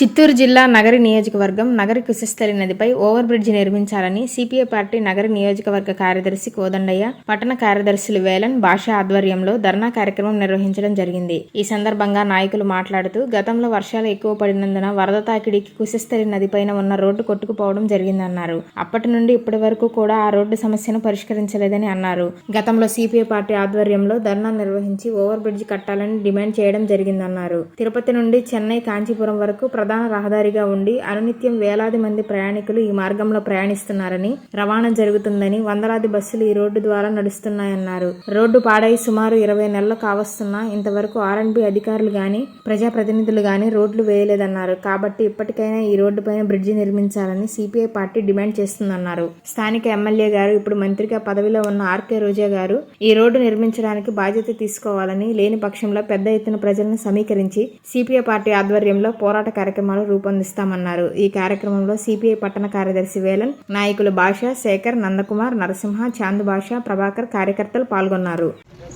చిత్తూరు జిల్లా నగరి నియోజకవర్గం నగరి కుశస్థలి నదిపై ఓవర్ బ్రిడ్జ్ నిర్మించాలని సిపిఐ పార్టీ నగరి నియోజకవర్గ కార్యదర్శి కోదండయ్య పట్టణ కార్యదర్శులు వేలన్ భాష ఆధ్వర్యంలో ధర్నా కార్యక్రమం నిర్వహించడం జరిగింది. ఈ సందర్భంగా నాయకులు మాట్లాడుతూ గతంలో వర్షాలు ఎక్కువ పడినందున వరద తాకిడికి కుశస్థలి నదిపైన ఉన్న రోడ్డు కొట్టుకుపోవడం జరిగిందన్నారు. అప్పటి నుండి ఇప్పటి వరకు కూడా ఆ రోడ్డు సమస్యను పరిష్కరించలేదని అన్నారు. గతంలో సిపిఐ పార్టీ ఆధ్వర్యంలో ధర్నా నిర్వహించి ఓవర్ బ్రిడ్జ్ కట్టాలని డిమాండ్ చేయడం జరిగిందన్నారు. తిరుపతి నుండి చెన్నై కాంచీపురం వరకు ప్రధాన ప్రధాన రహదారిగా ఉండి అనునిత్యం వేలాది మంది ప్రయాణికులు ఈ మార్గంలో ప్రయాణిస్తున్నారని రవాణా జరుగుతుందని వందలాది బస్సులు ఈ రోడ్డు ద్వారా నడుస్తున్నాయన్నారు. రోడ్డు పాడై సుమారు ఇరవై నెలలు కావస్తున్నా ఇంతవరకు ఆర్ఎండ్బి అధికారులు గాని ప్రజాప్రతినిధులు గాని రోడ్లు వేయలేదన్నారు. కాబట్టి ఇప్పటికైనా ఈ రోడ్డు పైన బ్రిడ్జి నిర్మించాలని సిపిఐ పార్టీ డిమాండ్ చేస్తుందన్నారు. స్థానిక ఎమ్మెల్యే గారు ఇప్పుడు మంత్రిగా పదవిలో ఉన్న ఆర్కే రోజా గారు ఈ రోడ్డు నిర్మించడానికి బాధ్యత తీసుకోవాలని లేని పక్షంలో పెద్ద ఎత్తున ప్రజలను సమీకరించి సిపిఐ పార్టీ ఆధ్వర్యంలో పోరాట కార్యక్రమాలు రూపొందిస్తామన్నారు. ఈ కార్యక్రమంలో సిపిఐ పట్టణ కార్యదర్శి వేలన్ నాయకులు భాష శేఖర్ నందకుమార్ నరసింహ చాంద్ భాష ప్రభాకర్ కార్యకర్తలు పాల్గొన్నారు.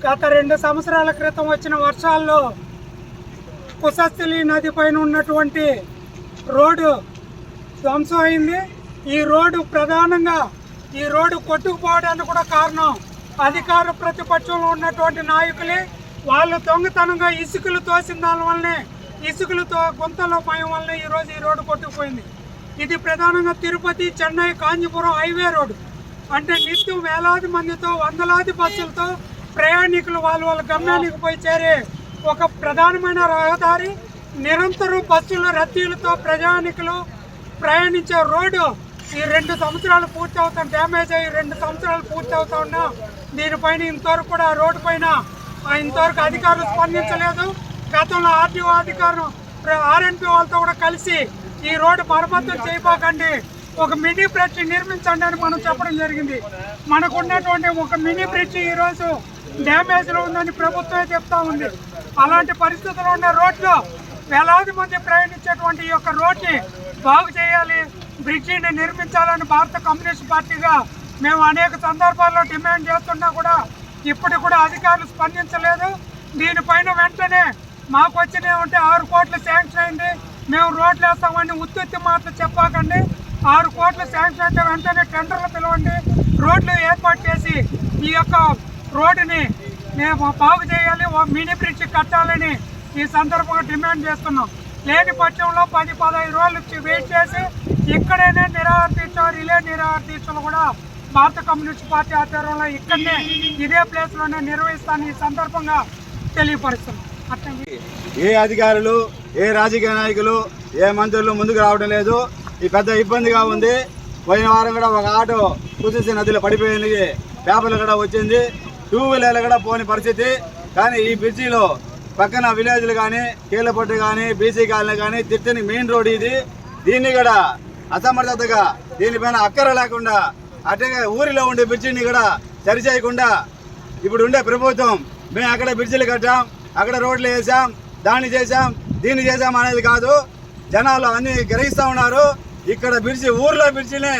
గత రెండు సంవత్సరాల క్రితం వచ్చిన వర్షాల్లో కుసస్థలి నది పైన ఉన్నటువంటి రోడ్డు ధ్వంసం అయింది. ఈ రోడ్డు ప్రధానంగా ఈ రోడ్డు కొట్టుకుపోవడానికి కూడా కారణం అధికార ప్రతిపక్షంలో ఉన్నటువంటి నాయకులే. వాళ్ళు దొంగతనంగా ఇసుకలు తోసిన దానివల్లనే ఇసుకలతో గుంతల భయం వల్ల ఈరోజు ఈ రోడ్డు కొట్టుకుపోయింది. ఇది ప్రధానంగా తిరుపతి చెన్నై కాంచీపురం హైవే రోడ్డు. అంటే నిత్యం వేలాది మందితో వందలాది బస్సులతో ప్రయాణికులు వాళ్ళ వాళ్ళ గమ్యానికి పోయి చేరే ఒక ప్రధానమైన రహదారి నిరంతరం బస్సులు రద్దీలతో ప్రయాణికులు ప్రయాణించే రోడ్డు. ఈ రెండు సంవత్సరాలు పూర్తి అవుతాం డ్యామేజ్ అయ్యి రెండు సంవత్సరాలు పూర్తి అవుతా ఉన్నా దీనిపైన ఇంతవరకు కూడా ఆ రోడ్డు పైన ఇంతవరకు అధికారులు స్పందించలేదు. గతంలో ఆర్టీఓ అధికారులు ఆర్ఎన్పి వాళ్ళతో కూడా కలిసి ఈ రోడ్డు మరమ్మతులు చేయబోకండి. ఒక మినీ బ్రిడ్జ్ నిర్మించండి అని మనం చెప్పడం జరిగింది. మనకు ఉన్నటువంటి ఒక మినీ బ్రిడ్జ్ ఈరోజు డ్యామేజ్లో ఉందని ప్రభుత్వమే చెప్తా ఉంది. అలాంటి పరిస్థితుల్లో ఉన్న రోడ్లు వేలాది మంది ప్రయాణించేటువంటి ఈ యొక్క రోడ్ని బాగు చేయాలి బ్రిడ్జిని నిర్మించాలని భారత కమ్యూనిస్ట్ పార్టీగా మేము అనేక సందర్భాల్లో డిమాండ్ చేస్తున్నా కూడా ఇప్పుడు కూడా అధికారులు స్పందించలేదు. దీనిపైన వెంటనే మాకు వచ్చినవి ఉంటే ఆరు కోట్లు శాంక్షన్ అయింది. మేము రోడ్లు వేస్తామని ఉత్తుత్తి మాటలు చెప్పకండి. ఆరు కోట్లు శాంక్షన్ అయితే వెంటనే టెండర్లు పిలవండి. రోడ్లు ఏర్పాటు చేసి ఈ యొక్క రోడ్డుని మేము బాగు చేయాలి. ఓ మినీ బ్రిడ్జ్ కట్టాలని ఈ సందర్భంగా డిమాండ్ చేస్తున్నాం. లేని పక్షంలో పది పదహైదు రోజులు వచ్చి వెయిట్ చేసి ఇక్కడైనా నిరాహార దీక్ష రిలే నిరాహార దీక్షలు కూడా భారత కమ్యూనిస్ట్ పార్టీ ఆధ్వర్యంలో ఇక్కడనే ఇదే ప్లేస్లోనే నిర్వహిస్తాను ఈ సందర్భంగా తెలియపరుస్తున్నాం. ఏ అధికారులు ఏ రాజకీయ నాయకులు ఏ మంత్రులు ముందుకు రావడం లేదు. ఈ పెద్ద ఇబ్బందిగా ఉంది. పోయిన వారం కూడా ఒక ఆటో కుదిసి నదిలో పడిపోయింది. పేపర్లు కూడా వచ్చింది. టూ వీలర్లు కూడా పోని పరిస్థితి. కానీ ఈ బ్రిడ్జిలో పక్కన విలేజ్లు కానీ కీళ్ళపట్టు కానీ బీసీ కాలనీ కానీ తిట్టని మెయిన్ రోడ్ ఇది. దీన్ని కూడా అసమర్థతగా దీనిపైన అక్కర లేకుండా అట్లాగే ఊరిలో ఉండే బ్రిడ్జిని కూడా సరిచేయకుండా ఇప్పుడు ఉండే ప్రభుత్వం మేము అక్కడ బ్రిడ్జిలు కట్టాం. అక్కడ రోడ్లు వేసాం దాన్ని చేసాం దీన్ని చేసాం అనేది కాదు. జనాలు అన్ని గ్రహిస్తా ఉన్నారు. ఇక్కడ బ్రిడ్జి ఊర్లో బ్రిడ్జినే